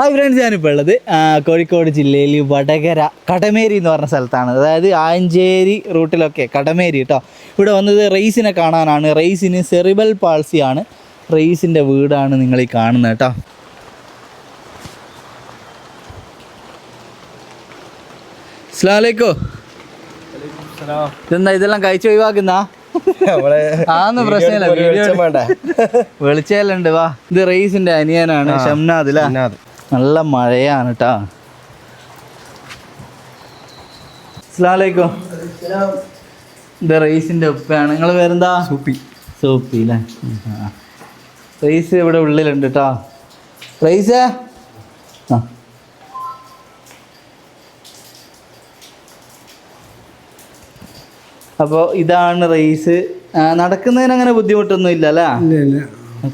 Hi friends ഞാനിപ്പോൾ ഉള്ളത് കോഴിക്കോട് ജില്ലയിൽ വടകര കടമേരി എന്ന് പറഞ്ഞ സ്ഥലത്താണ്. അതായത് ആഞ്ചേരി റൂട്ടിലൊക്കെ കടമേരി കേട്ടോ ഇവിടെ വന്നത് റെയ്സിനെ കാണാനാണ്. റെയ്സിന് സെറിബൽ പാൾസിയാണ് റെയ്സിന്റെ വീടാണ് നിങ്ങൾ ഈ കാണുന്നത് കേട്ടോ സ്ലാലേക്കോ ഇതെന്താ ഇതെല്ലാം കഴിച്ച് ഒഴിവാക്കുന്ന ആന്ന് പ്രശ്നമില്ല ഉണ്ട് വാ. ഇത് റെയ്സിന്റെ അനിയനാണ് ഷംനാദ് അല്ലേ നല്ല മഴയാണ് കേട്ടാ അസ്ലാമലൈക്കും ഇത് റൈസിന്റെ ഉപ്പയാണ്. നിങ്ങൾ പേരെന്താ? സൂപ്പി. സൂപ്പി അല്ലേ റൈസ് ഇവിടെ ഉള്ളിലുണ്ട് കേട്ടോ റൈസ്? ആ. അപ്പോൾ ഇതാണ് റൈസ്. നടക്കുന്നതിന് അങ്ങനെ ബുദ്ധിമുട്ടൊന്നും ഇല്ല അല്ലേ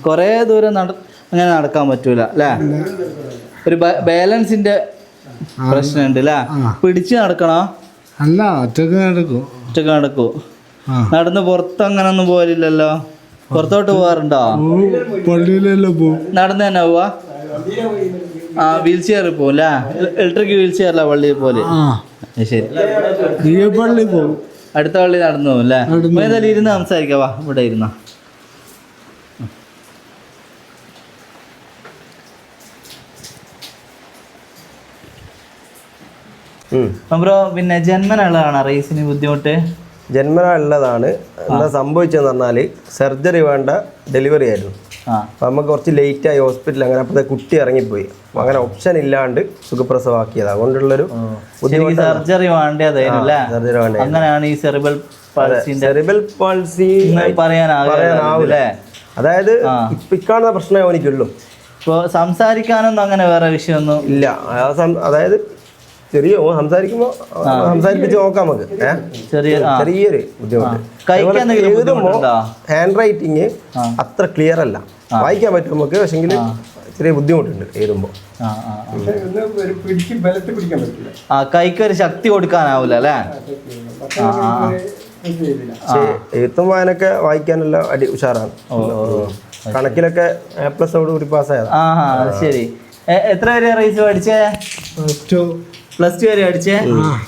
കുറേ ദൂരം നട അങ്ങനെ നടക്കാൻ പറ്റൂല അല്ലേ ഒരു ബാലൻസിന്റെ പ്രശ്നമുണ്ട് അല്ലേ പിടിച്ച് നടക്കണോ? അല്ല ഒറ്റയ്ക്ക് നടക്കും. ഒറ്റയ്ക്ക് നടക്കൂ. നടന്ന് പുറത്ത് അങ്ങനെ ഒന്നും പോരില്ലല്ലോ പുറത്തോട്ട് പോകാറുണ്ടോ പള്ളിയിലെല്ലാം പോവും. നടന്ന് തന്നെ പോവാ? ആ വീൽ ചെയറിൽ പോകും അല്ലേ? ഇലക്ട്രിക് വീൽ ചെയറിലാ പള്ളിയിൽ പോലെ ശരി. പള്ളി പോകും അടുത്ത പള്ളി നടന്നു പോകും അല്ലേ? ഏതായാലും ഇരുന്ന് സംസാരിക്കാവാ ഇവിടെ ഇരുന്നോ. ബ്രോ പിന്നെ ജന്മനുള്ളതാണ് റേസിന് ബുദ്ധിമുട്ട്? ജന്മനുള്ളതാണ് എന്താ സംഭവിച്ചതെന്ന് പറഞ്ഞാൽ സർജറി വേണ്ട ഡെലിവറി ആയിരുന്നു. അപ്പം നമുക്ക് കുറച്ച് ലേറ്റ് ആയി ഹോസ്പിറ്റലിൽ അങ്ങനെ അപ്പോഴത്തെ കുട്ടി ഇറങ്ങിപ്പോയി. അങ്ങനെ ഓപ്ഷൻ ഇല്ലാണ്ട് സുഖപ്രസവാക്കിയത്. അതുകൊണ്ടുള്ളൊരു ഒരു സർജറി വേണ്ടതായിരുന്നു അങ്ങനെയാണ് ഈ സെറിബൽ സെറിബൽ പാൾസി പറയാനാവില്ല അതായത് ഇപ്പിക്കാണുന്ന പ്രശ്നമേ അവനിക്കുള്ളൂ. ഇപ്പോൾ സംസാരിക്കാനൊന്നും അങ്ങനെ വേറെ വിഷയമൊന്നും ഇല്ല. അതായത് ചെറിയ ഓ സംസാരിക്കുമ്പോ സംസാരിപ്പിച്ച് നോക്കാം നമുക്ക്. ചെറിയ ചെറിയൊരു ബുദ്ധിമുട്ട്. എഴുതുമ്പോ ഹാൻഡ് റൈറ്റിങ് അത്ര ക്ലിയർ അല്ല. വായിക്കാൻ പറ്റും നമുക്ക് പക്ഷെങ്കിൽ ചെറിയ ബുദ്ധിമുട്ടുണ്ട് എഴുതുമ്പോ. ആ കൈക്ക് ഒരു ശക്തി കൊടുക്കാനാവില്ല അല്ലേ? എഴുത്തും വായനൊക്കെ വായിക്കാനുള്ള അടി ഉഷാറാണ്. കണക്കിലൊക്കെ എ പ്ലസ് കൂടി പാസ്സായത്. ശരി. എത്ര വരെ റേസ് പഠിച്ചേ? പ്ലസ് ടു വരെ പഠിച്ചേ?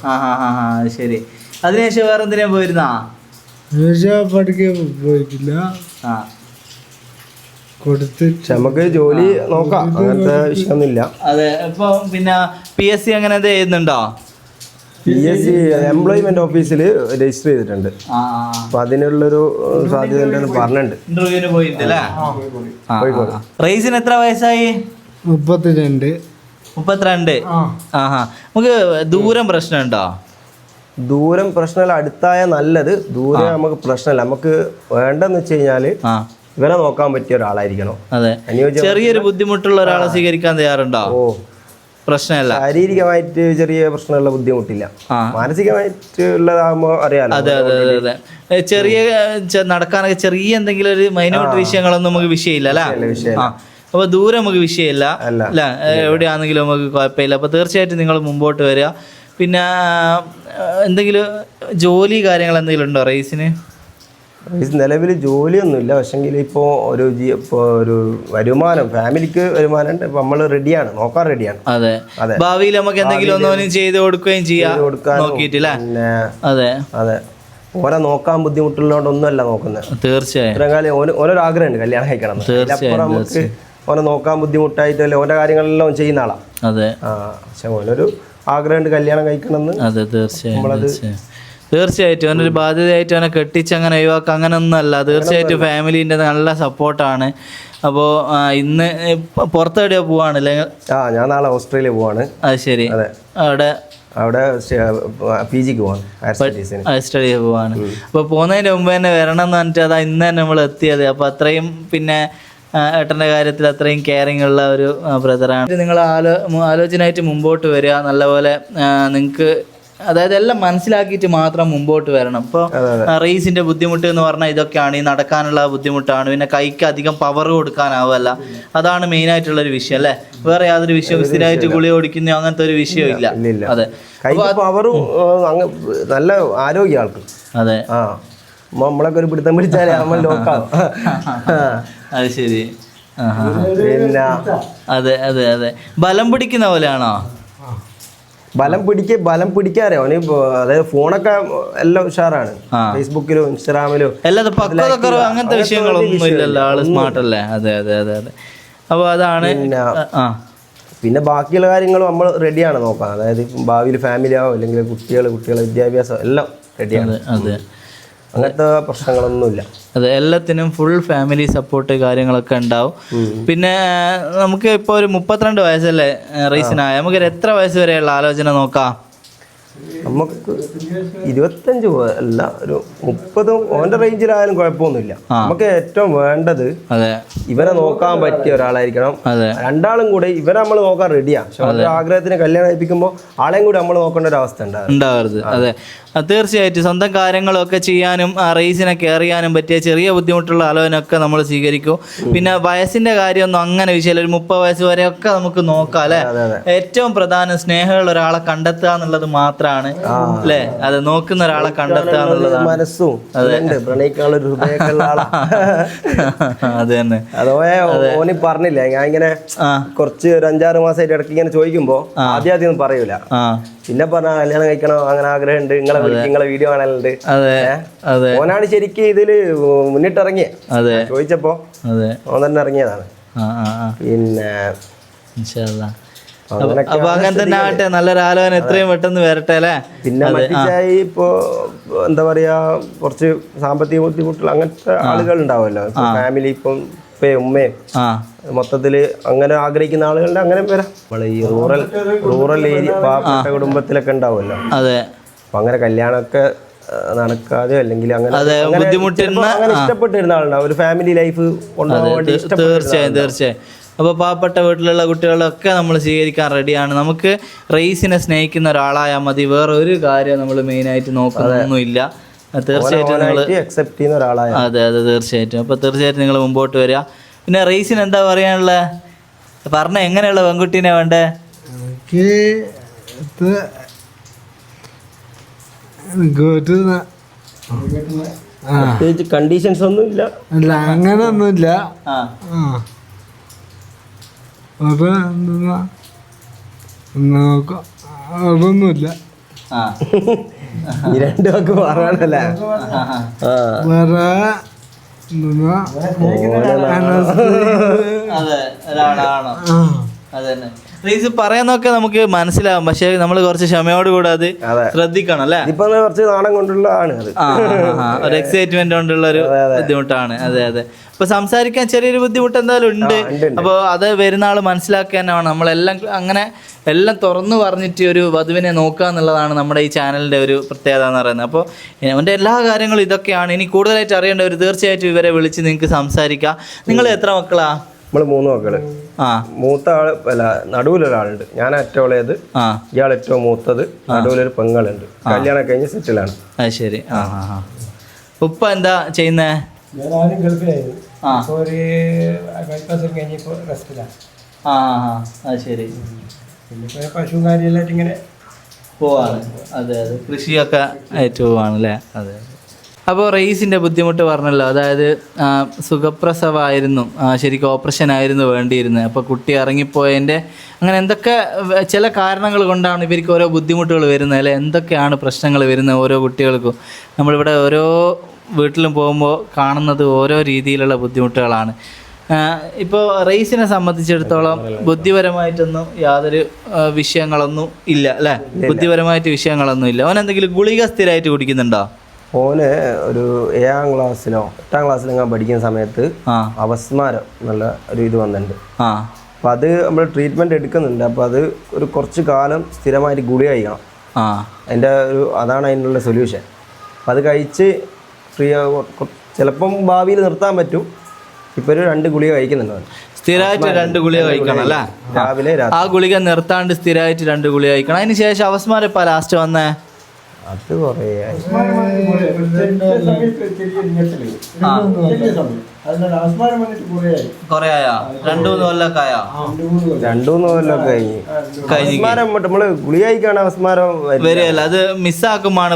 ആ. ശരി. അതിനുശേഷം വേറെ എന്തിനാ പോയിരുന്നാ പഠിക്കാൻ പോയിട്ടില്ല. ആ. നമുക്ക് ജോലി നോക്കാം. അങ്ങനത്തെ വിഷയമൊന്നുമില്ല. അതെ ഇപ്പൊ പിന്നെ പി എസ് സി അങ്ങനെ ചെയ്യുന്നുണ്ടോ? പി എസ് സി എംപ്ലോയ്മെന്റ് ഓഫീസിൽ രജിസ്റ്റർ ചെയ്തിട്ടുണ്ട്. ആ അപ്പൊ അതിനുള്ളൊരു സാധ്യത ഉണ്ടെന്ന് പറഞ്ഞിട്ടുണ്ട്. ഇന്റർവ്യൂവിന് പോയിട്ടില്ലേ. റേസിന് എത്ര വയസ്സായി? മുപ്പത്തിരണ്ട്. മുപ്പത്തിരണ്ട്. ആഹാ. നമുക്ക് ദൂരം പ്രശ്നമുണ്ടോ? ദൂരം പ്രശ്നമല്ല അടുത്തായ നല്ലത്. ദൂരം നമുക്ക് പ്രശ്നമല്ല. നമുക്ക് വേണ്ടെന്ന് വെച്ച് കഴിഞ്ഞാൽ ഇവരെ നോക്കാൻ പറ്റിയ ഒരാളായിരിക്കണം. അതെ. അനുയോജ്യ ചെറിയൊരു ബുദ്ധിമുട്ടുള്ള ഒരാളെ സ്വീകരിക്കാൻ തയ്യാറുണ്ടോ? ഓ. പ്രശ്നമല്ല. ശാരീരികമായിട്ട് ചെറിയ പ്രശ്നമുള്ള ബുദ്ധിമുട്ടില്ല. മാനസികമായിട്ട് ഉള്ളതാകുമ്പോ അറിയാലോ. അതെ അതെ അതെ അതെ. ചെറിയ നടക്കാനൊക്കെ ചെറിയ എന്തെങ്കിലും ഒരു മൈനോട്ട് വിഷയങ്ങളൊന്നും നമുക്ക് വിഷയമില്ല അല്ലേ? വിഷയമില്ല. ആ അപ്പൊ ദൂരം നമുക്ക് വിഷയമില്ല. അല്ല. എവിടെയാണെങ്കിലും നമുക്ക് കുഴപ്പമില്ല. അപ്പൊ തീർച്ചയായിട്ടും നിങ്ങൾ മുമ്പോട്ട് വരിക. പിന്നെ എന്തെങ്കിലും ജോലി കാര്യങ്ങൾ എന്തെങ്കിലും ഉണ്ടോ റേസിന്? നിലവിൽ ജോലിയൊന്നുമില്ല. പക്ഷെങ്കിൽ ഇപ്പോൾ ഒരു ഇപ്പോൾ ഒരു വരുമാനം ഫാമിലിക്ക് വരുമാനം ഉണ്ട് നമ്മൾ റെഡിയാണ്. നോക്കാൻ റെഡിയാണ്. അതെ. അതെ. ഭാവിയിൽ നമുക്ക് എന്തെങ്കിലും ഒന്നും ചെയ്ത് കൊടുക്കുകയും ചെയ്യാം. നോക്കിയിട്ടില്ല അതെ. അതെ. ഓനെ നോക്കാൻ ബുദ്ധിമുട്ടുള്ളതുകൊണ്ടൊന്നുമല്ല നോക്കുന്നത്. തീർച്ചയായും. ഇത്രയും കാലം ഓന് ഓനൊരു ആഗ്രഹമുണ്ട് കല്യാണം കഴിക്കണം എന്ന്. ഓനെ നോക്കാൻ ബുദ്ധിമുട്ടായിട്ടല്ലേ ഓന്റെ കാര്യങ്ങളെല്ലാം ചെയ്യുന്ന ആളാണ് അതെ. ആ പക്ഷെ ഓനൊരു ആഗ്രഹമുണ്ട് കല്യാണം കഴിക്കണം എന്ന് അതെ തീർച്ചയായും തീർച്ചയായും. തീർച്ചയായിട്ടും അവനൊരു ബാധ്യതയായിട്ട് അവനെ കെട്ടിച്ച് അങ്ങനെ ഒഴിവാക്കുക അങ്ങനെ ഒന്നുമല്ല തീർച്ചയായിട്ടും ഫാമിലീന്റെ നല്ല സപ്പോർട്ടാണ്. അപ്പോൾ ഇന്ന് പുറത്തെവിടെയോ പോവാണല്ലേ ആ ഞാൻ നാളെ ഓസ്ട്രേലിയ പോവാണ്. അത് ശരി. അതെ. അവിടെ? അവിടെ പി ജിക്ക് പോവാണ് ഹയർ സ്റ്റഡീസ് സ്റ്റഡി പോവാണ്. അപ്പോൾ പോകുന്നതിന് മുമ്പ് തന്നെ വരണം എന്ന് പറഞ്ഞിട്ട് അതാ ഇന്ന് തന്നെ നമ്മൾ എത്തിയത് അപ്പോൾ അത്രയും പിന്നെ ഏട്ടന്റെ കാര്യത്തിൽ അത്രയും കെയറിങ് ഉള്ള ഒരു ബ്രദറാണ് നിങ്ങൾ ആലോ ആലോചനയായിട്ട് മുമ്പോട്ട് വരിക നല്ലപോലെ നിങ്ങൾക്ക് അതായത് എല്ലാം മനസ്സിലാക്കിയിട്ട് മാത്രം മുമ്പോട്ട് വരണം. ഇപ്പോൾ റേസിന്റെ ബുദ്ധിമുട്ട് എന്ന് പറഞ്ഞാൽ ഇതൊക്കെയാണ്. ഈ നടക്കാനുള്ള ബുദ്ധിമുട്ടാണ്. പിന്നെ കൈക്ക് അധികം പവർ കൊടുക്കാനാവല്ല അതാണ് മെയിൻ ആയിട്ടുള്ള ഒരു വിഷയം അല്ലേ? വേറെ യാതൊരു വിഷയം സ്ഥിരമായിട്ട് ഗുളി ഓടിക്കുന്ന അങ്ങനത്തെ ഒരു വിഷയം ഇല്ല അതെ. പവറും നല്ല ആരോഗ്യ ആൾക്ക്. അതെ. നമ്മളൊക്കെ ഒരു പിടുത്തം പിടിച്ചാലേ നമ്മൾ ലോക്കാവും അത് ശരി. പിന്നെ അതെ അതെ അതെ. ബലം പിടിക്കുന്ന പോലെയാണോ? ബലം പിടിക്ക ബലം പിടിക്കാറേ. അവന് അതായത് ഫോണൊക്കെ എല്ലാം ഉഷാറാണ്. ഫേസ്ബുക്കിലും ഇൻസ്റ്റാഗ്രാമിലും. അല്ലാതെ പക്വത കുറവ് അങ്ങനത്തെ വിഷയങ്ങളൊന്നും ഇല്ലല്ലോ. ആൾ സ്മാർട്ട് അല്ലേ? അതെ അതെ അതെ അതെ. അപ്പോൾ അതാണ് പിന്നെ ബാക്കിയുള്ള കാര്യങ്ങളും നമ്മൾ റെഡിയാണ് നോക്കാൻ. അതായത് ഭാവിയിൽ ഫാമിലി ആവും അല്ലെങ്കിൽ കുട്ടികൾ കുട്ടികളെ വിദ്യാഭ്യാസം എല്ലാം റെഡിയാണ് അതെ അതെ. അങ്ങനത്തെ പ്രശ്നങ്ങളൊന്നുമില്ല. അതെ എല്ലാത്തിനും ഫുൾ ഫാമിലി സപ്പോർട്ട് കാര്യങ്ങളൊക്കെ ഉണ്ടാവും. പിന്നെ നമുക്ക് ഇപ്പോൾ ഒരു മുപ്പത്തിരണ്ട് വയസ്സല്ലേ റീസനായ നമുക്ക് എത്ര വയസ്സ് വരെയുള്ള ആലോചന നോക്കാം? നമുക്ക് ഇരുപത്തഞ്ച് അല്ല ഒരു മുപ്പത് ഓന്റെ റേഞ്ചിലായാലും കുഴപ്പമൊന്നുമില്ല. നമുക്ക് ഏറ്റവും വേണ്ടത് അതെ. ഇവരെ നോക്കാൻ പറ്റിയ ഒരാളായിരിക്കണം. രണ്ടാളും കൂടെ ഇവരെ നമ്മൾ നോക്കാൻ റെഡിയാ പക്ഷെ ആഗ്രഹത്തിന് കല്യാണം കഴിപ്പിക്കുമ്പോൾ ആളെയും കൂടി നമ്മൾ നോക്കേണ്ട ഒരു അവസ്ഥ ഉണ്ടാവരുത് അതെ. തീർച്ചയായിട്ടും സ്വന്തം കാര്യങ്ങളൊക്കെ ചെയ്യാനും ആ റേസിനെ കെയർ ചെയ്യാനും പറ്റിയ ചെറിയ ബുദ്ധിമുട്ടുള്ള ആലോചനയൊക്കെ നമ്മൾ സ്വീകരിക്കും. പിന്നെ വയസ്സിന്റെ കാര്യമൊന്നും അങ്ങനെ വിഷയമില്ല. ഒരു മുപ്പത് വയസ്സ് വരെയൊക്കെ നമുക്ക് നോക്കാം അല്ലെ? ഏറ്റവും പ്രധാനം സ്നേഹമുള്ള ഒരാളെ കണ്ടെത്തുക എന്നുള്ളത് മാത്രമാണ് അല്ലേ? അത് നോക്കുന്ന ഒരാളെ കണ്ടെത്തുക എന്നുള്ളതാണ് മനസ്സും പ്രണയിക്കാനുള്ള അത് തന്നെ. അതോ. ഓന് പറഞ്ഞില്ല? ഞാൻ ഇങ്ങനെ കുറച്ച് ഒരു അഞ്ചാറ് മാസമായിട്ട് ഇടയ്ക്ക് ഇങ്ങനെ ചോദിക്കുമ്പോ ആദ്യം ആദ്യം ഒന്നും പറയൂല. പിന്നെ പറഞ്ഞ കല്യാണം കഴിക്കണം? അങ്ങനെ ആഗ്രഹം ഉണ്ട് നിങ്ങളെ നിങ്ങളെ വീഡിയോ കാണലുണ്ട്. അതെ. അതെ. ഓനാണ് ശരിക്കും ഇതിൽ മുന്നിട്ടിറങ്ങിയ. അതെ. ചോദിച്ചപ്പോ അതെ. ഓൻ തന്നെ ഇറങ്ങിയതാണ്. പിന്നെ അപ്പൊ അങ്ങനെ തന്നെ ആവട്ടെ നല്ലൊരു ആലോചന എത്രയും പെട്ടെന്ന് വരട്ടെ അല്ലേ? പിന്നെ മറ്റിച്ചായി ഇപ്പോ എന്താ പറയാ കുറച്ച് സാമ്പത്തിക ബുദ്ധിമുട്ടുള്ള അങ്ങനത്തെ ആളുകൾ ഉണ്ടാവുമല്ലോ. ഫാമിലി ഇപ്പം ഉപ്പയും ഉമ്മയും. ആ. മൊത്തത്തിൽ അങ്ങനെ ആഗ്രഹിക്കുന്ന ആളുകളുടെ അങ്ങനെ വരാം. നമ്മളെ ഈ റൂറൽ റൂറൽ ഏരിയ പാവപ്പെട്ട കുടുംബത്തിലൊക്കെ ഉണ്ടാവുമല്ലോ. അതെ. അപ്പൊ അങ്ങനെ കല്യാണമൊക്കെ നടക്കാതെ അല്ലെങ്കിൽ അങ്ങനെ ബുദ്ധിമുട്ടിരുന്ന അങ്ങനെ ഇഷ്ടപ്പെട്ടിരുന്ന ആളുണ്ടാവും. ഒരു ഫാമിലി ലൈഫ് കൊണ്ടുപോകാൻ വേണ്ടി ഇഷ്ടപ്പെട്ടിരുന്ന തീർച്ചയായും തീർച്ചയായും. അപ്പോൾ പാവപ്പെട്ട വീട്ടിലുള്ള കുട്ടികളൊക്കെ നമ്മൾ സ്വീകരിക്കാൻ റെഡിയാണ് നമുക്ക് റേസിനെ സ്നേഹിക്കുന്ന ഒരാളായാൽ മതി. വേറെ ഒരു കാര്യം നമ്മൾ മെയിനായിട്ട് നോക്കുന്നൊന്നുമില്ല. തീർച്ചയായിട്ടും നിങ്ങൾ അക്സെപ്റ്റ് ചെയ്യുന്ന ഒരാളായ അതെ അതെ തീർച്ചയായിട്ടും. അപ്പോൾ തീർച്ചയായിട്ടും നിങ്ങൾ മുമ്പോട്ട് വരിക. പിന്നെ റേസിന് എന്താ പറയാനുള്ളത് പറഞ്ഞ എങ്ങനെയുള്ള പെൺകുട്ടീനെ വേണ്ടേ? പ്രത്യേകിച്ച് കണ്ടീഷൻസ് ഒന്നും ഇല്ല അങ്ങനെ അങ്ങനൊന്നുമില്ല. ആ. ആ. അത് അതൊന്നുമില്ല. ആ. ഈ രണ്ടു വാക്ക് ആ. വേറെ അതെ ഒരാളാണോ? റീസ് പറയുന്നൊക്കെ നമുക്ക് മനസ്സിലാവും. പക്ഷെ നമ്മൾ കുറച്ച് ക്ഷമയോട് കൂടെ അത്. ശ്രദ്ധിക്കണം അല്ലേ? ഇപ്പൊ കുറച്ച് നാണം കൊണ്ടുള്ളതാണ് അത്. ആ, ആ, ആ. ഒരു എക്സൈറ്റ്മെന്റ് കൊണ്ടുള്ള ഒരു ബുദ്ധിമുട്ടാണ്. അതെ അതെ. അപ്പൊ സംസാരിക്കാൻ ചെറിയൊരു ബുദ്ധിമുട്ട് എന്തായാലും ഉണ്ട്. അപ്പോൾ അത് വരുന്ന ആൾ മനസ്സിലാക്കാനാണ് നമ്മളെല്ലാം അങ്ങനെ എല്ലാം തുറന്നു പറഞ്ഞിട്ട് ഒരു വധുവിനെ നോക്കുക എന്നുള്ളതാണ് നമ്മുടെ ഈ ചാനലിന്റെ ഒരു പ്രത്യേകത എന്ന് പറയുന്നത്. അപ്പോൾ എന്റെ എല്ലാ കാര്യങ്ങളും ഇതൊക്കെയാണ്. ഇനി കൂടുതലായിട്ട് അറിയേണ്ടവർ തീർച്ചയായിട്ടും ഇവരെ വിളിച്ച് നിങ്ങൾക്ക് സംസാരിക്കാം. നിങ്ങൾ എത്ര മക്കളാ? നമ്മൾ മൂന്ന് മക്കൾ. മൂത്ത ആൾ അല്ല നടുവിലൊരാളുണ്ട് ഞാൻ ഏറ്റവും ആ. ഇയാൾ ഏറ്റവും മൂത്തത് നടുവിലൊരു പെങ്ങളുണ്ട്. കല്യാണം കഴിഞ്ഞ് സെറ്റിലാണ്. അത് ശരി. ആ ആ ആ. ഉപ്പ എന്താ ചെയ്യുന്നേ? ഞാൻ ആദ്യം ഗൾഫിലായിരുന്നു ആ. ഇപ്പോൾ ഒരു ബൈപ്പാസ് കഴിഞ്ഞപ്പോൾ റെസ്റ്റിലാണ് ആ ആ ആ. അത് ശരി. പിന്നെ ഇപ്പോൾ പശുവും കാര്യമെല്ലാം ഇങ്ങനെ പോവാണ്. അതെ അതെ. കൃഷിയൊക്കെ ആയിട്ട് പോവാണ് അല്ലേ? അതെ. അപ്പോൾ റേസിന്റെ ബുദ്ധിമുട്ട് പറഞ്ഞല്ലോ. അതായത് സുഖപ്രസവമായിരുന്നു ശരിക്കും ഓപ്പറേഷൻ ആയിരുന്നു വേണ്ടിയിരുന്നത്. അപ്പോൾ കുട്ടി ഇറങ്ങിപ്പോയതിന്റെ അങ്ങനെ എന്തൊക്കെ ചില കാരണങ്ങൾ കൊണ്ടാണ് ഇവർക്ക് ഓരോ ബുദ്ധിമുട്ടുകൾ വരുന്നത് അല്ലെ? എന്തൊക്കെയാണ് പ്രശ്നങ്ങൾ വരുന്നത് ഓരോ കുട്ടികൾക്കും? നമ്മളിവിടെ ഓരോ വീട്ടിലും പോകുമ്പോൾ കാണുന്നത് ഓരോ രീതിയിലുള്ള ബുദ്ധിമുട്ടുകളാണ്. ഇപ്പോൾ റേസിനെ സംബന്ധിച്ചിടത്തോളം ബുദ്ധിപരമായിട്ടൊന്നും യാതൊരു വിഷയങ്ങളൊന്നും ഇല്ല അല്ലേ? ബുദ്ധിപരമായിട്ട് വിഷയങ്ങളൊന്നും ഇല്ല. അവൻ എന്തെങ്കിലും ഗുളിക സ്ഥിരമായിട്ട് കുടിക്കുന്നുണ്ടോ? ഓന് ഒരു ഏഴാം ക്ലാസ്സിലോ എട്ടാം ക്ലാസ്സിലോ ഞാൻ പഠിക്കുന്ന സമയത്ത് അവസ്മാരം എന്നുള്ള ഒരു ഇത് വന്നിട്ടുണ്ട്. ആ. അപ്പോൾ അത് നമ്മൾ ട്രീറ്റ്മെന്റ് എടുക്കുന്നുണ്ട്. അപ്പോൾ അത് ഒരു കുറച്ച് കാലം സ്ഥിരമായിട്ട് ഗുളിക കഴിക്കണം. അതിന്റെ ഒരു അതാണ് അതിനുള്ള സൊല്യൂഷൻ അപ്പോൾ അത് കഴിച്ച് ഫ്രീ ചിലപ്പം ഭാവിയിൽ നിർത്താൻ പറ്റും. ഇപ്പൊ ഒരു രണ്ട് ഗുളിക കഴിക്കുന്നുണ്ട് സ്ഥിരമായിട്ട് രണ്ട് ഗുളിക കഴിക്കണം അല്ലേ? രാവിലെ ആ ഗുളിക നിർത്താണ്ട് സ്ഥിരമായിട്ട് രണ്ട് ഗുളിക കഴിക്കണം. അതിന് ശേഷം അവസ്മാരം ഇപ്പം ലാസ്റ്റ് വന്നേ? അത് കുറേ കുറേയായി. കൊറേ ആയാ രണ്ടു മൂന്ന് കൊല്ലൊക്കെ ആയാ രണ്ട് മൂന്ന് കൊല്ലം. രണ്ടു മൂന്ന് കൊല്ലമൊക്കെ കഴിഞ്ഞ്. കഴിഞ്ഞ്. അവസ്മാരം നമ്മൾ ഗുളിയായിക്കാണ് അവസ്മാരം വരികയല്ല അത്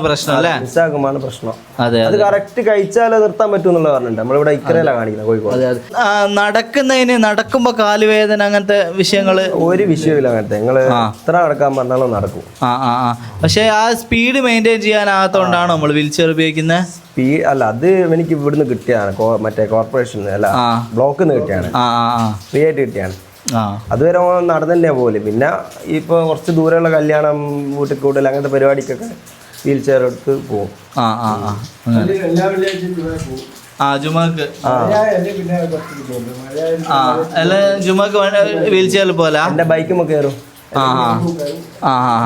പ്രശ്നം അല്ലേ? മിസ്സാക്കുമാണ് പ്രശ്നം. അതെ അത് കറക്റ്റ് കഴിച്ചാൽ നിർത്താൻ പറ്റും പറഞ്ഞിട്ടുണ്ട്. നമ്മളിവിടെ ഇക്കരയിലാണ് കാണിക്കുന്നത് കോഴിക്കോട്. അതെ അതെ. ആ, നടക്കുന്നതിന് നടക്കുമ്പോ കാലുവേദന അങ്ങനത്തെ വിഷയങ്ങൾ? ഒരു വിഷയമില്ല അങ്ങനത്തെ. നിങ്ങൾ എത്ര നടക്കാൻ പറഞ്ഞാലും നടക്കും. ആ ആ ആ. പക്ഷെ ആ സ്പീഡ് മെയിന്റെയിൻ ചെയ്യാനാകത്തോണ്ടാണോ നമ്മൾ വീൽ ചെയർ ഉപയോഗിക്കുന്നത് സ്പീ അല്ല അത് എനിക്ക് ഇവിടുന്ന് കിട്ടിയാണ് മറ്റേ കോർപ്പറേഷൻ അല്ല ബ്ലോക്ക് ബ്ലോക്കിൽ നിന്ന് കിട്ടിയാണ്. ആ ആ ആ. ഫ്രീ ആയിട്ട് കിട്ടിയാണ്. ആ. അതുവരെ നടന്നല്ലേ പോലെ. പിന്നെ ഇപ്പൊ കുറച്ച് ദൂരെയുള്ള കല്യാണം വീട്ടിൽ കൂടുതൽ അങ്ങനത്തെ പരിപാടിക്കൊക്കെ വീൽ ചെയർ എടുത്ത് പോകും ആ ആ ആ. അങ്ങനെ. എല്ലാ വെള്ളിയാഴ്ചയും ഇവിടെ ആ ജുമാക്ക്. ആ. അല്ല ജുമാക്ക് വീൽ ചെയറിൽ പോലെ? ബൈക്കും ബൈക്കുമ്പോൾ കയറും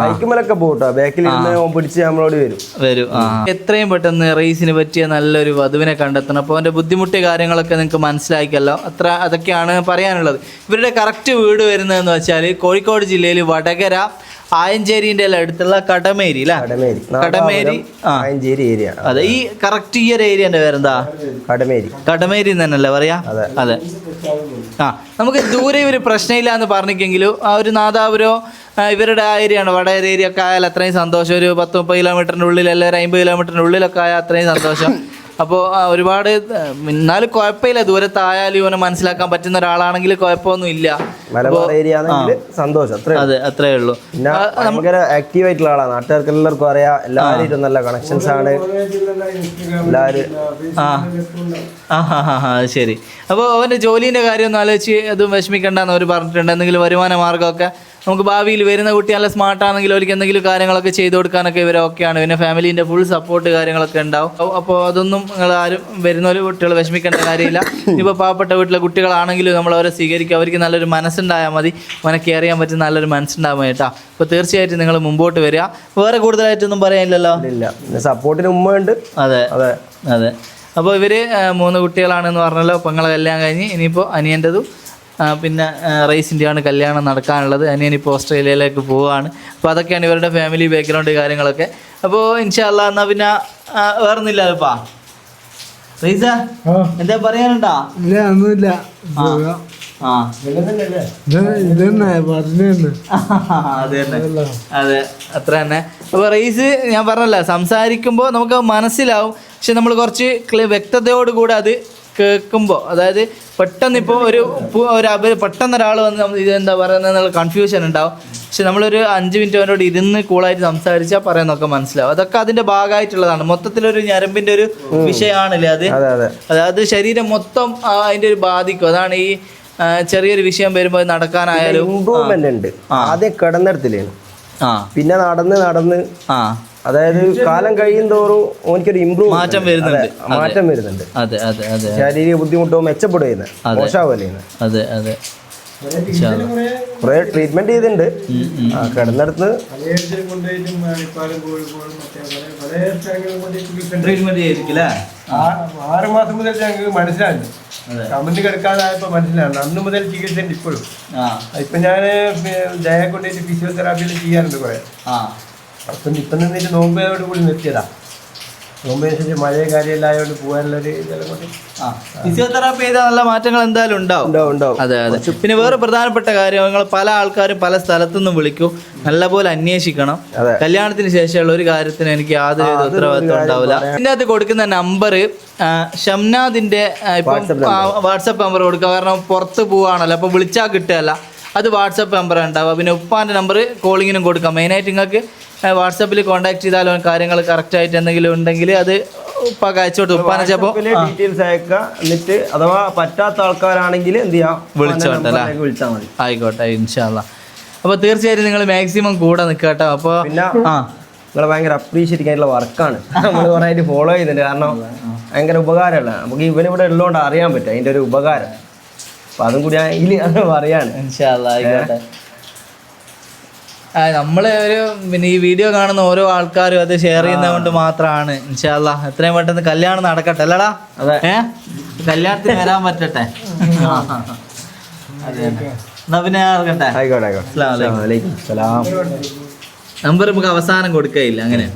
ബൈക്കുമലൊക്കെ പോകട്ടോ ബാക്കിൽ ഓൻ പിടിച്ച് നമ്മളോട് വരും. വരും എത്രയും പെട്ടെന്ന് റേസിന് പറ്റിയ നല്ലൊരു വധുവിനെ കണ്ടെത്തണം. അപ്പോൾ അവന്റെ ബുദ്ധിമുട്ടിയ കാര്യങ്ങളൊക്കെ നിങ്ങൾക്ക് മനസ്സിലാക്കിയല്ലോ അത്ര അതൊക്കെയാണ് പറയാനുള്ളത്. ഇവരുടെ കറക്റ്റ് വീട് വരുന്നതെന്ന് വെച്ചാൽ കോഴിക്കോട് ജില്ലയിൽ വടകര ആയഞ്ചേരിന്റെ എല്ലാം അടുത്തുള്ള കടമേരി അല്ലേ? കടമേരി. കടമേരി. ആയഞ്ചേരി ഏരിയ അതെ ഈ കറക്റ്റ് ഈ ഒരു ഏരിയന്റെ പേരെന്താ? കടമേരി. കടമേരി തന്നെയല്ലേ പറയാ? അതെ. ആ നമുക്ക് ദൂരെ ഇവർ പ്രശ്നമില്ല എന്ന് പറഞ്ഞിട്ടെങ്കിലും ആ ഒരു നാദാപുരോ ഇവരുടെ ആ ഏരിയയാണ് വടയർ ഏരിയ ഒക്കെ ആയാൽ അത്രയും സന്തോഷം. ഒരു പത്ത് മുപ്പത് കിലോമീറ്ററിന്റെ ഉള്ളിൽ അല്ലെങ്കിൽ ഒരു അമ്പത് കിലോമീറ്ററിന്റെ ഉള്ളിലൊക്കെ ആയാൽ അത്രയും സന്തോഷം. അപ്പോൾ ഒരുപാട് എന്നാലും കുഴപ്പമില്ല. ദൂരത്തായാലും ഇവനെ മനസ്സിലാക്കാൻ പറ്റുന്ന ഒരാളാണെങ്കിൽ കുഴപ്പമൊന്നും ഇല്ല. സന്തോഷം. അതെ അത്രേ ഉള്ളൂ. ഭയങ്കര ആക്റ്റീവ് ആയിട്ടുള്ള ആളാണ് നാട്ടുകാർക്ക് എല്ലാവർക്കും അറിയാം. എല്ലാവരും നല്ല കണക്ഷൻസ് ആണ്. എല്ലാവരും ആ. ആ ഹാ ഹാ ഹാ ശരി. അപ്പോൾ അവന്റെ ജോലീന്റെ കാര്യം ഒന്ന് ആലോചിച്ച് അതും വിഷമിക്കണ്ടെന്ന് അവർ പറഞ്ഞിട്ടുണ്ട്. എന്തെങ്കിലും വരുമാന മാർഗമൊക്കെ നമുക്ക് ഭാവിയിൽ വരുന്ന കുട്ടി നല്ല സ്മാർട്ടാണെങ്കിൽ അവർക്ക് എന്തെങ്കിലും കാര്യങ്ങളൊക്കെ ചെയ്തു കൊടുക്കാനൊക്കെ ഇവർ ഓക്കെയാണ് പിന്നെ ഫാമിലീന്റെ ഫുൾ സപ്പോർട്ട് കാര്യങ്ങളൊക്കെ ഉണ്ടാവും. അപ്പോൾ അതൊന്നും നിങ്ങൾ ആരും വരുന്ന ഒരു കുട്ടികൾ വിഷമിക്കേണ്ട കാര്യമില്ല. ഇപ്പോൾ പാവപ്പെട്ട വീട്ടിലെ കുട്ടികളാണെങ്കിലും നമ്മൾ അവരെ സ്വീകരിക്കുക അവർക്ക് നല്ലൊരു മനസ്സുണ്ടായാൽ മതി. അവനെ കെയർ ചെയ്യാൻ പറ്റുന്ന നല്ലൊരു മനസ്സുണ്ടാകും കേട്ടോ അപ്പോൾ തീർച്ചയായിട്ടും നിങ്ങൾ മുമ്പോട്ട് വരിക. വേറെ കൂടുതലായിട്ടൊന്നും പറയാനില്ലല്ലോ? ഇല്ല സപ്പോർട്ടിന് ഉമ്മയുണ്ട്. ഉണ്ട് അതെ. അതെ. അതെ അപ്പോൾ ഇവർ മൂന്ന് കുട്ടികളാണെന്ന് പറഞ്ഞല്ലോ. പെങ്ങളെ കല്യാണം കഴിഞ്ഞ് ഇനിയിപ്പോൾ അനിയന്റെതും പിന്നെ റേസിന്റെയാണ് കല്യാണം നടക്കാനുള്ളത്. അനിയൻ ഇപ്പോൾ ഓസ്ട്രേലിയയിലേക്ക് പോവുകയാണ് അപ്പോൾ അതൊക്കെയാണ് ഇവരുടെ ഫാമിലി ബാക്ക്ഗ്രൗണ്ട് കാര്യങ്ങളൊക്കെ. അപ്പോൾ ഇൻഷാല്ല എന്നാൽ പിന്നെ ആ, വേറൊന്നുമില്ല റൈസ എന്താ പറയാനുണ്ടാ? ഇല്ല ഒന്നുമില്ല. ആ. അത് അത്ര തന്നെ. അപ്പോൾ റൈസ് ഞാൻ പറഞ്ഞല്ല സംസാരിക്കുമ്പോൾ നമുക്ക് മനസ്സിലാവും. പക്ഷെ നമ്മൾ കുറച്ച് വ്യക്തതയോടുകൂടി അത് കേൾക്കുമ്പോൾ അതായത് പെട്ടെന്ന് ഇപ്പോൾ ഒരു ഒരു പെട്ടെന്ന് ഒരാൾ വന്ന് നമ്മൾ ഇത് എന്താ പറയുന്നത് എന്നുള്ള കൺഫ്യൂഷൻ ഉണ്ടാവും. പക്ഷെ നമ്മളൊരു അഞ്ച് മിനിറ്റ് അവരോട് ഇരുന്ന് കൂളായിട്ട് സംസാരിച്ചാൽ പറയുന്നൊക്കെ മനസ്സിലാവും. അതൊക്കെ അതിന്റെ ഭാഗമായിട്ടുള്ളതാണ്. മൊത്തത്തിലൊരു ഞരമ്പിന്റെ ഒരു വിഷയമാണല്ലേ അത്? അതെ അതെ. അതായത് ശരീരം മൊത്തം അതിന്റെ ഒരു ബാധിക്കും. അതാണ് ഈ ചെറിയൊരു വിഷയം വരുമ്പോൾ നടക്കാനായാലും ഇമ്പ്രൂവ്മെന്റ് ഉണ്ട്. ആദ്യം കിടന്നിടത്തില്ലേನು ആ. പിന്നെ നടന്ന് നടന്ന് ആ. അതായത് കാലം കഴിയും തോറും ഓനിക്കൊരു ഇമ്പ്രൂവ് മാറ്റം വരുന്നുണ്ട്. മാറ്റം വരുന്നുണ്ട്. അതെ അതെ അതെ ശാരീരിക ബുദ്ധിമുട്ടോ മെച്ചപ്പെടുകയെന്ന് മോശമാവല്ലേ അതെ അതെ. കുറെ ട്രീറ്റ്മെന്റ് ചെയ്തിട്ടുണ്ട്. കിടന്നിടത്ത് ആറ് മാസം മുതൽ ഞങ്ങൾക്ക് മനസ്സിലായി കമന്റ് കിടക്കാതായപ്പോ മനസ്സിലാണ് അന്ന് മുതൽ ചികിത്സ ഉണ്ട് ഇപ്പോഴും ഇപ്പൊ ഞാൻ ഞാൻ ദയ കൊണ്ടുപോയിട്ട് ഫിസിയോതെറാപ്പിയിൽ ചെയ്യാറുണ്ട് കുറെ. ആ. അപ്പം ഇപ്പം നിന്നിട്ട് നോമ്പിനോട് കൂടി നിർത്തിയതാ. നോമ്പനുസരിച്ച് മഴയും കാര്യമെല്ലാം ആയതുകൊണ്ട് പോകാനുള്ളൊരു ഇതെല്ലാം കൊണ്ട് ആ ഫിസിയോതെറാപ്പി ചെയ്താൽ നല്ല മാറ്റങ്ങൾ എന്തായാലും ഉണ്ടാവും. ഉണ്ടാവും ഉണ്ടാവും. അതെ അതെ. പിന്നെ വേറെ പ്രധാനപ്പെട്ട കാര്യം നിങ്ങൾ പല ആൾക്കാരും പല സ്ഥലത്തു നിന്നും വിളിക്കും. നല്ലപോലെ അന്വേഷിക്കണം. കല്യാണത്തിന് ശേഷമുള്ള ഒരു കാര്യത്തിന് എനിക്ക് യാതൊരു ഉത്തരവാദിത്വം ഉണ്ടാവില്ല. ഇതിന്റെ അകത്ത് കൊടുക്കുന്ന നമ്പർ ഷംനാദിന്റെ വാട്സപ്പ് നമ്പർ. കൊടുക്കുക. കാരണം പുറത്ത് പോവാണല്ലോ അപ്പോൾ വിളിച്ചാൽ കിട്ടുകയല്ല. അത് വാട്സപ്പ് നമ്പർ ഉണ്ടാവുക. പിന്നെ ഉപ്പാന്റെ നമ്പർ കോളിങ്ങിനും കൊടുക്കാം. മെയിനായിട്ട് നിങ്ങൾക്ക് വാട്സപ്പിൽ കോൺടാക്ട് ചെയ്താലോ? കാര്യങ്ങൾ കറക്റ്റായിട്ട് എന്തെങ്കിലും ഉണ്ടെങ്കിൽ അത് ഉപ്പാക്ക് ഉപ്പാന കൊടുത്തു ഉപ്പാനെ ചിലപ്പോൾ ഡീറ്റെയിൽസ് അയക്കുക എന്നിട്ട് അഥവാ പറ്റാത്ത ആൾക്കാരാണെങ്കിൽ എന്ത് ചെയ്യാം? വിളിച്ചോട്ടല്ലേ? വിളിച്ചാൽ മതി. ആയിക്കോട്ടെ ഇൻഷാല്ല അപ്പോൾ തീർച്ചയായിട്ടും നിങ്ങൾ മാക്സിമം കൂടെ നിൽക്കുക കേട്ടോ അപ്പോൾ പിന്നെ ആ. നിങ്ങൾ ഭയങ്കര അപ്രീഷിയേറ്റ് ആയിട്ടുള്ള വർക്കാണ്. നമ്മൾ കുറേ ആയിട്ട് ഫോളോ ചെയ്യുന്നുണ്ട് കാരണം ഭയങ്കര ഉപകാരമുള്ള. നമുക്ക് ഇവനിവിടെ ഉള്ളതുകൊണ്ട് അറിയാൻ പറ്റും. അതിന്റെ ഒരു ഉപകാരം. അപ്പം അതും കൂടി അത് പറയാണ് ഇൻഷാല്ല ആയിക്കോട്ടെ. ആ, നമ്മളെ ഒരു പിന്നെ ഈ വീഡിയോ കാണുന്ന ഓരോ ആൾക്കാരും അത് ഷെയർ ചെയ്യുന്നത് കൊണ്ട് മാത്രമാണ് ഇൻഷാല്ല എത്രയും പെട്ടെന്ന് കല്യാണം നടക്കട്ടെ അല്ലടാ? അതെ. ഏ? കല്യാണത്തിന് വരാൻ പറ്റട്ടെ? അതെ എന്നാ പിന്നെ ഇറങ്ങട്ടെ? നമ്പർ നമുക്ക് അവസാനം കൊടുക്കയില്ല അങ്ങനെ.